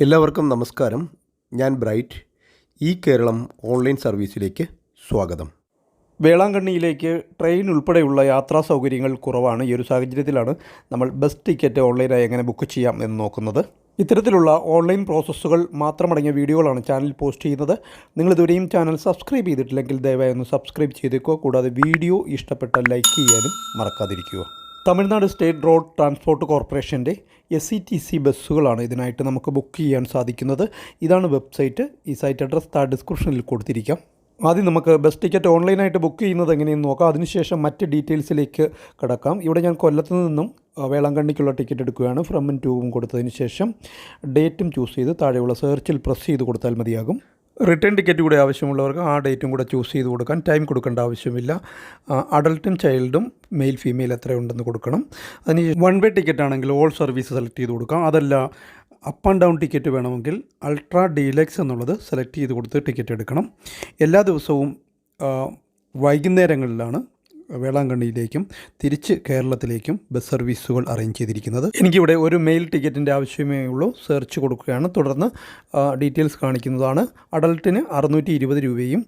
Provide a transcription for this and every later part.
എല്ലാവർക്കും നമസ്കാരം. ഞാൻ ബ്രൈറ്റ്. ഈ കേരളം ഓൺലൈൻ സർവീസിലേക്ക് സ്വാഗതം. വേളാങ്കണ്ണിയിലേക്ക് ട്രെയിൻ ഉൾപ്പെടെയുള്ള യാത്രാ സൗകര്യങ്ങൾ കുറവാണ്. ഈ ഒരു സാഹചര്യത്തിലാണ് നമ്മൾ ബസ് ടിക്കറ്റ് ഓൺലൈനായി എങ്ങനെ ബുക്ക് ചെയ്യാം എന്ന് നോക്കുന്നത്. ഇത്തരത്തിലുള്ള ഓൺലൈൻ പ്രോസസ്സുകൾ മാത്രമടങ്ങിയ വീഡിയോകളാണ് ചാനൽ പോസ്റ്റ് ചെയ്യുന്നത്. നിങ്ങൾ ഇതുവരെയും ചാനൽ സബ്സ്ക്രൈബ് ചെയ്തിട്ടില്ലെങ്കിൽ ദയവായി ഒന്ന് സബ്സ്ക്രൈബ് ചെയ്തേക്കുക. കൂടാതെ വീഡിയോ ഇഷ്ടപ്പെട്ടാൽ ലൈക്ക് ചെയ്യാനും മറക്കാതിരിക്കുക. തമിഴ്നാട് സ്റ്റേറ്റ് റോഡ് ട്രാൻസ്പോർട്ട് കോർപ്പറേഷന്റെ എസ് സി ടി സി ബസ്സുകളാണ് ഇതിനായിട്ട് നമുക്ക് ബുക്ക് ചെയ്യാൻ സാധിക്കുന്നത്. ഇതാണ് വെബ്സൈറ്റ്. ഈ സൈറ്റ് അഡ്രസ് താ ഡിസ്ക്രിപ്ഷനിൽ കൊടുത്തിരിക്കാം. ആദ്യം നമുക്ക് ബസ് ടിക്കറ്റ് ഓൺലൈനായിട്ട് ബുക്ക് ചെയ്യുന്നത് എങ്ങനെയെന്ന് നോക്കാം. അതിനുശേഷം മറ്റ് ഡീറ്റെയിൽസിലേക്ക് കിടക്കാം. ഇവിടെ ഞാൻ കൊല്ലത്ത് നിന്നും വേളാങ്കണ്ണിക്കുള്ള ടിക്കറ്റ് എടുക്കുകയാണ്. ഫ്രമും ടൂവും കൊടുത്തതിന് ശേഷം ഡേറ്റും ചൂസ് ചെയ്ത് താഴെയുള്ള സെർച്ചിൽ പ്രസ് ചെയ്ത് കൊടുത്താൽ മതിയാകും. റിട്ടേൺ ടിക്കറ്റ് കൂടെ ആവശ്യമുള്ളവർക്ക് ആ ഡേറ്റും കൂടെ ചൂസ് ചെയ്ത് കൊടുക്കാൻ ടൈം കൊടുക്കേണ്ട ആവശ്യമില്ല. അഡൾട്ടും ചൈൽഡും മെയിൽ ഫീമെയിൽ എത്ര ഉണ്ടെന്ന് കൊടുക്കണം. അതിന് വൺ വേ ടിക്കറ്റ് ആണെങ്കിൽ ഓൾ സർവീസ് സെലക്ട് ചെയ്ത് കൊടുക്കാം. അതല്ല അപ്പ് ആൻഡ് ഡൗൺ ടിക്കറ്റ് വേണമെങ്കിൽ അൾട്രാ ഡീലക്സ് എന്നുള്ളത് സെലക്ട് ചെയ്ത് കൊടുത്ത് ടിക്കറ്റ് എടുക്കണം. എല്ലാ ദിവസവും വൈകുന്നേരങ്ങളിലാണ് വേളാങ്കണ്ണിയിലേക്കും തിരിച്ച് കേരളത്തിലേക്കും ബസ് സർവീസുകൾ അറേഞ്ച് ചെയ്തിരിക്കുന്നത്. എനിക്കിവിടെ ഒരു മെയിൽ ടിക്കറ്റിന്റെ ആവശ്യമേ ഉള്ളൂ. സെർച്ച് കൊടുക്കുകയാണ്. തുടർന്ന് ഡീറ്റെയിൽസ് കാണിക്കുന്നതാണ്. അഡൾട്ടിന് അറുന്നൂറ്റി ഇരുപത് രൂപയും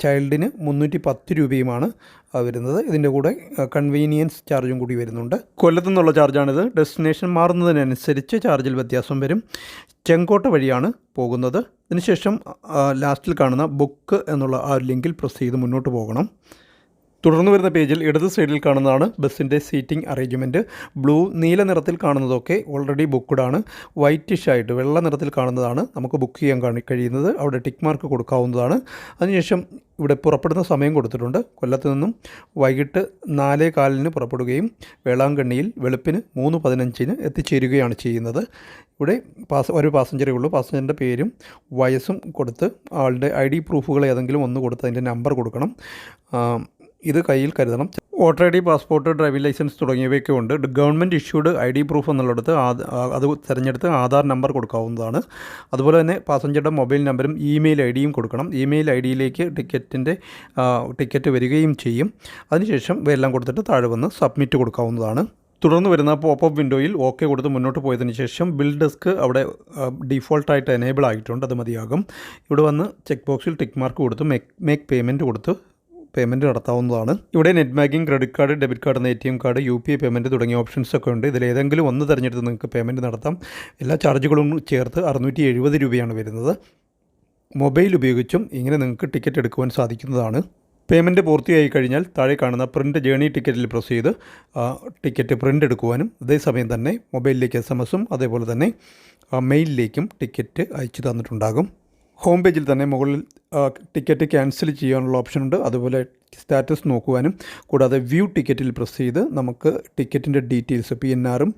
ചൈൽഡിന് മുന്നൂറ്റി പത്ത് രൂപയുമാണ് വരുന്നത്. ഇതിന്റെ കൂടെ കൺവീനിയൻസ് ചാർജും കൂടി വരുന്നുണ്ട്. കൊല്ലത്തു നിന്നുള്ള ചാർജാണിത് ഡെസ്റ്റിനേഷൻ മാറുന്നതിനനുസരിച്ച് ചാർജിൽ വ്യത്യാസം വരും. ചെങ്കോട്ട വഴിയാണ് പോകുന്നത്. അതിനുശേഷം ലാസ്റ്റിൽ കാണുന്ന ബുക്ക് എന്നുള്ള ആ ലിങ്കിൽ പ്രസ് ചെയ്ത് മുന്നോട്ട് പോകണം. തുടർന്ന് വരുന്ന പേജിൽ ഇടത് സൈഡിൽ കാണുന്നതാണ് ബസ്സിന്റെ സീറ്റിംഗ് അറേഞ്ച്മെന്റ്. ബ്ലൂ നീല നിറത്തിൽ കാണുന്നതൊക്കെ ഓൾറെഡി ബുക്ക്ഡാണ് വൈറ്റിഷ് ആയിട്ട് വെള്ള നിറത്തിൽ കാണുന്നതാണ് നമുക്ക് ബുക്ക് ചെയ്യാൻ കാണി കഴിയുന്നത്. അവിടെ ടിക്ക് മാർക്ക് കൊടുക്കാവുന്നതാണ്. അതിനുശേഷം ഇവിടെ പുറപ്പെടുന്ന സമയം കൊടുത്തിട്ടുണ്ട്. കൊല്ലത്ത് നിന്നും വൈകിട്ട് നാലേ കാലിന് പുറപ്പെടുകയും വേളാങ്കണ്ണിയിൽ വെളുപ്പിന് മൂന്ന് പതിനഞ്ചിന് എത്തിച്ചേരുകയാണ് ചെയ്യുന്നത്. ഇവിടെ പാസ് ഒരു പാസഞ്ചറേ ഉള്ളൂ. പാസഞ്ചറിന്റെ പേരും വയസ്സും കൊടുത്ത് ആളുടെ ഐ ഡി പ്രൂഫുകൾ ഏതെങ്കിലും ഒന്ന് കൊടുത്ത് അതിന്റെ നമ്പർ കൊടുക്കണം. ഇത് കയ്യിൽ കരുതണം. Voter I D passport driving licence തുടങ്ങിയവയൊക്കെ ഉണ്ട് government issued I D proof എന്നുള്ളിടത്ത് അത് തിരഞ്ഞെടുത്ത് ആധാർ നമ്പർ കൊടുക്കാവുന്നതാണ്. അതുപോലെ തന്നെ പാസഞ്ചറുടെ മൊബൈൽ നമ്പറും ഇമെയിൽ ഐ ഡിയും കൊടുക്കണം. ഇമെയിൽ ഐ ഡിയിലേക്ക് ടിക്കറ്റിന്റെ ടിക്കറ്റ് വരികയും ചെയ്യും. അതിനുശേഷം ഇവയെല്ലാം കൊടുത്തിട്ട് താഴെ വന്ന് സബ്മിറ്റ് കൊടുക്കാവുന്നതാണ്. തുടർന്ന് വരുന്ന പോപ്പപ്പ് വിൻഡോയിൽ ഓക്കെ കൊടുത്ത് മുന്നോട്ട് പോയതിന് ശേഷം ബിൽ ഡെസ്ക് അവിടെ ഡിഫോൾട്ടായിട്ട് എനേബിൾ ആയിട്ടുണ്ട്. അത് മതിയാകും. ഇവിടെ വന്ന് ചെക്ക് ബോക്സിൽ ടിക്ക് മാർക്ക് കൊടുത്ത് മേക്ക് മേക്ക് പേയ്മെന്റ് കൊടുത്ത് പേയ്മെന്റ് നടത്താവുന്നതാണ്. ഇവിടെ net banking credit card debit card എന്ന A T M card U P I payment തുടങ്ങിയ ഓപ്ഷൻസ് ഒക്കെ ഉണ്ട്. ഇതിൽ ഏതെങ്കിലും ഒന്ന് തിരഞ്ഞെടുത്ത് നിങ്ങൾക്ക് പേയ്മെന്റ് നടത്താം. എല്ലാ ചാർജുകളും ചേർത്ത് അറുന്നൂറ്റി എഴുപത് രൂപയാണ് വരുന്നത്. മൊബൈൽ ഉപയോഗിച്ചും ഇങ്ങനെ നിങ്ങൾക്ക് ടിക്കറ്റ് എടുക്കുവാൻ സാധിക്കുന്നതാണ്. പേയ്മെന്റ് പൂർത്തിയായി കഴിഞ്ഞാൽ താഴെ കാണുന്ന പ്രിന്റ് ജേണി ടിക്കറ്റിൽ പ്രസ് ചെയ്ത് ടിക്കറ്റ് പ്രിന്റ് എടുക്കുവാനും അതേസമയം തന്നെ മൊബൈലിലേക്ക് എസ് എം എസും അതേപോലെ തന്നെ മെയിലിലേക്കും ടിക്കറ്റ് അയച്ചു തന്നിട്ടുണ്ടാകും. ഹോം പേജിൽ തന്നെ മുകളിൽ ടിക്കറ്റ് ക്യാൻസൽ ചെയ്യാനുള്ള ഓപ്ഷൻ ഉണ്ട്. അതുപോലെ സ്റ്റാറ്റസ് നോക്കുവാനും കൂടാതെ വ്യൂ ടിക്കറ്റിൽ പ്രസ് ചെയ്ത് നമുക്ക് ടിക്കറ്റിന്റെ ഡീറ്റെയിൽസ് പി എൻ ആറും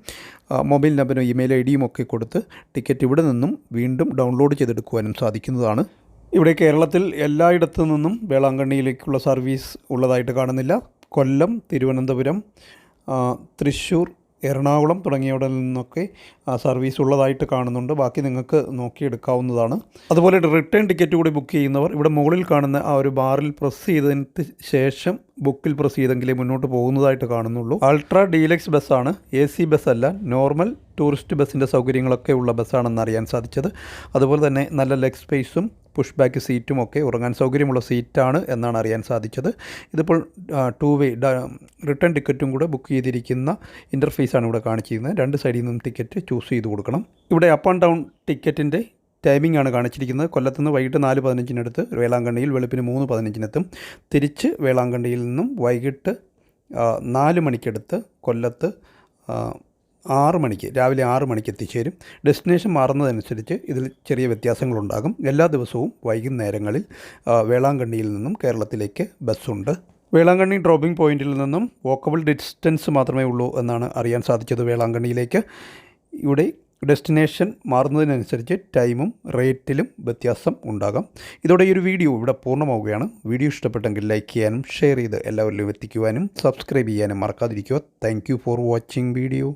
മൊബൈൽ നമ്പറും ഇമെയിൽ ഐ ഡിയും ഒക്കെ കൊടുത്ത് ടിക്കറ്റ് ഇവിടെ നിന്നും വീണ്ടും ഡൗൺലോഡ് ചെയ്തെടുക്കുവാനും സാധിക്കുന്നതാണ്. ഇവിടെ കേരളത്തിൽ എല്ലായിടത്തു നിന്നും വേളാങ്കണ്ണിയിലേക്കുള്ള സർവീസ് ഉള്ളതായിട്ട് കാണുന്നില്ല. കൊല്ലം തിരുവനന്തപുരം തൃശ്ശൂർ എറണാകുളം തുടങ്ങിയവിടെ നിന്നൊക്കെ സർവീസ് ഉള്ളതായിട്ട് കാണുന്നുണ്ട്. ബാക്കി നിങ്ങൾക്ക് നോക്കിയെടുക്കാവുന്നതാണ്. അതുപോലെ റിട്ടേൺ ടിക്കറ്റ് കൂടി ബുക്ക് ചെയ്യുന്നവർ ഇവിടെ മുകളിൽ കാണുന്ന ആ ഒരു ബാറിൽ പ്രസ് ചെയ്തതിന് ശേഷം ബുക്കിൽ പ്രസ് ചെയ്തെങ്കിലേ മുന്നോട്ട് പോകുന്നതായിട്ട് കാണുന്നുള്ളൂ. അൾട്രാ ഡീലക്സ് ബസ്സാണ് എ സി ബസ് അല്ല നോർമൽ ടൂറിസ്റ്റ് ബസ്സിന്റെ സൗകര്യങ്ങളൊക്കെ ഉള്ള ബസ്സാണെന്ന് അറിയാൻ സാധിച്ചത്. അതുപോലെ തന്നെ നല്ല ലെഗ് സ്പേസും പുഷ് ബാക്ക് സീറ്റും ഒക്കെ ഉറങ്ങാൻ സൗകര്യമുള്ള സീറ്റാണ് എന്നാണ് അറിയാൻ സാധിച്ചത്. ഇതിപ്പോൾ ടു വേ റിട്ടേൺ ടിക്കറ്റും കൂടെ ബുക്ക് ചെയ്തിരിക്കുന്ന ഇന്റർഫേസാണ് ഇവിടെ കാണിച്ചിരിക്കുന്നത്. രണ്ട് സൈഡിൽ നിന്നും ടിക്കറ്റ് ചൂസ് ചെയ്ത് കൊടുക്കണം. ഇവിടെ അപ്പ് ആൻഡ് ഡൗൺ ടിക്കറ്റിന്റെ ടൈമിംഗ് ആണ് കാണിച്ചിരിക്കുന്നത്. കൊല്ലത്ത് നിന്ന് വൈകിട്ട് നാല് പതിനഞ്ചിനടുത്ത് വേളാങ്കണ്ണിയിൽ വെളുപ്പിന് മൂന്ന് പതിനഞ്ചിനെത്തും തിരിച്ച് വേളാങ്കണ്ണിയിൽ നിന്നും വൈകിട്ട് നാല് മണിക്കടുത്ത് കൊല്ലത്ത് ആറ് മണിക്ക് രാവിലെ ആറ് മണിക്ക് എത്തിച്ചേരും. ഡെസ്റ്റിനേഷൻ മാറുന്നതനുസരിച്ച് ഇതിൽ ചെറിയ വ്യത്യാസങ്ങളുണ്ടാകും. എല്ലാ ദിവസവും വൈകുന്നേരങ്ങളിൽ വേളാങ്കണ്ണിയിൽ നിന്നും കേരളത്തിലേക്ക് ബസ്സുണ്ട്. വേളാങ്കണ്ണി ഡ്രോപ്പിംഗ് പോയിന്റിൽ നിന്നും വോക്കബിൾ ഡിസ്റ്റൻസ് മാത്രമേ ഉള്ളൂ എന്നാണ് അറിയാൻ സാധിച്ചത് വേളാങ്കണ്ണിയിലേക്ക്. ഇവിടെ ഡെസ്റ്റിനേഷൻ മാറുന്നതിനനുസരിച്ച് ടൈമും റേറ്റിലും വ്യത്യാസം ഉണ്ടാകാം. ഇതോടെ ഈ ഒരു വീഡിയോ ഇവിടെ പൂർണമാവുകയാണ്. വീഡിയോ ഇഷ്ടപ്പെട്ടെങ്കിൽ ലൈക്ക് ചെയ്യാനും ഷെയർ ചെയ്ത് എല്ലാവരിലും എത്തിക്കുവാനും സബ്സ്ക്രൈബ് ചെയ്യാനും മറക്കാതിരിക്കുക. Thank for watching video.